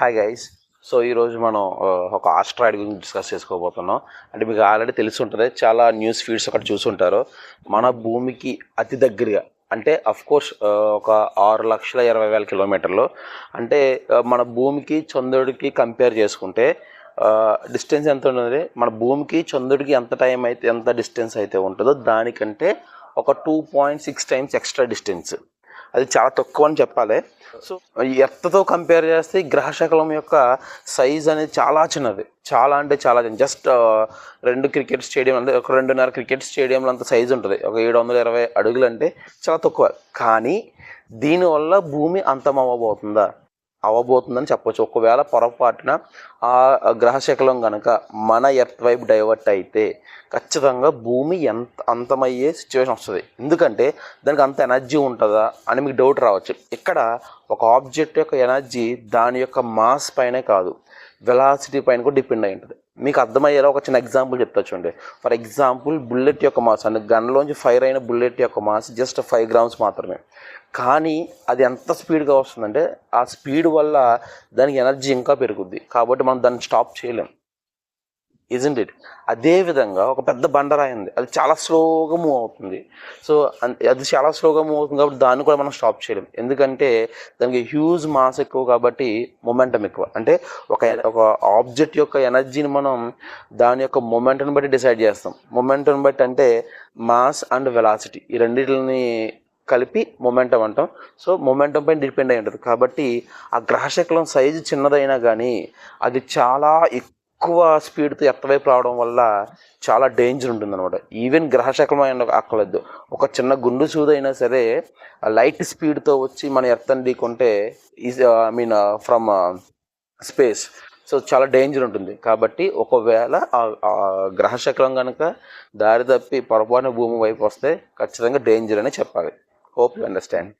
Hi guys so ఈరోజు మనం ఒక ఆస్ట్రాయిడ్ గురించి డిస్కస్ చేసుకోబోతున్నాం. అంటే మీకు ఆల్రెడీ తెలిసి ఉంటుంది చాలా న్యూస్ ఫీడ్స్ అక్కడ చూసుంటారు. మన భూమికి అతి దగ్గరగా అంటే కోర్స్ ఒక ఆరు లక్షల ఇరవై వేల కిలోమీటర్లు. అంటే మన భూమికి చంద్రుడికి కంపేర్ చేసుకుంటే డిస్టెన్స్ ఎంత ఉంటుంది మన భూమికి చంద్రుడికి ఎంత టైం అయితే ఎంత డిస్టెన్స్ అయితే ఉంటుందో దానికంటే ఒక two point six times extra distance అది చాలా తక్కువ అని చెప్పాలి. సో ఎర్త్తో కంపేర్ చేస్తే గ్రహ గ్రహశకలం యొక్క సైజ్ అనేది చాలా చిన్నది. చాలా అంటే చాలా చిన్నది. జస్ట్ రెండు క్రికెట్ స్టేడియం అంటే ఒక రెండున్నర క్రికెట్ స్టేడియంలో అంత సైజ్ ఉంటుంది. ఒక ఏడు వందల ఇరవై అడుగులు అంటే చాలా తక్కువ. కానీ దీనివల్ల భూమి అంతమవ్వబోతుందా? అవ్వబోతుందని చెప్పొచ్చు. ఒకవేళ పొరపాటున ఆ గ్రహశకలం కనుక మన ఎర్త్ వైపు డైవర్ట్ అయితే ఖచ్చితంగా భూమి ఎంత అంతమయ్యే సిచ్యువేషన్ వస్తుంది. ఎందుకంటే దానికి అంత ఎనర్జీ ఉంటుందా అని మీకు డౌట్ రావచ్చు. ఇక్కడ ఒక ఆబ్జెక్ట్ యొక్క ఎనర్జీ దాని యొక్క మాస్ పైనే కాదు. వెలాసిటీ పైన కూడా డిపెండ్ అయి ఉంటుంది. మీకు అర్థమయ్యేలా ఒక చిన్న ఎగ్జాంపుల్ చెప్తా చూడండి. ఫర్ ఎగ్జాంపుల్ బుల్లెట్ యొక్క మాస్ అంటే గన్లోంచి ఫైర్ అయిన బుల్లెట్ యొక్క మాస్ జస్ట్ ఫైవ్ గ్రామ్స్ మాత్రమే. కానీ అది ఎంత స్పీడ్గా వస్తుందంటే ఆ స్పీడ్ వల్ల దానికి ఎనర్జీ ఇంకా పెరుగుద్ది. కాబట్టి మనం దాన్ని స్టాప్ చేయలేం. ఇజెంట్ ఇట్ అదే విధంగా ఒక పెద్ద బండరాయి ఉంది. అది చాలా స్లోగా మూవ్ అవుతుంది. సో అది చాలా స్లోగా మూవ్ అవుతుంది కాబట్టి దాన్ని కూడా మనం స్టాప్ చేయలేం. ఎందుకంటే దానికి హ్యూజ్ మాస్ ఎక్కువ కాబట్టి మొమెంటం ఎక్కువ. అంటే ఒక ఒక ఆబ్జెక్ట్ యొక్క ఎనర్జీని మనం దాని యొక్క మొమెంటం బట్టి డిసైడ్ చేస్తాం. మొమెంటం బట్టి అంటే మాస్ అండ్ వెలాసిటీ ఈ రెండింటిని కలిపి మొమెంటం అంటాం. సో మొమెంటం పైన డిపెండ్ అయి ఉంటుంది. కాబట్టి ఆ గ్రహశకలం సైజు చిన్నదైనా కానీ అది చాలా ఎక్కువ ఎక్కువ స్పీడ్తో ఎత్తవైపు రావడం వల్ల చాలా డేంజర్ ఉంటుందన్నమాట. ఈవెన్ గ్రహశకలం అయిన అక్కలేదు ఒక చిన్న గుండు సూదైనా సరే లైట్ స్పీడ్తో వచ్చి మన ఎర్తని ఢీకొంటే is I mean from space. So చాలా డేంజర్ ఉంటుంది. కాబట్టి ఒకవేళ ఆ- గ్రహశకలం కనుక దారి తప్పి పొరపాటున భూమి వైపు వస్తే ఖచ్చితంగా డేంజర్ అని చెప్పాలి. Hope you understand.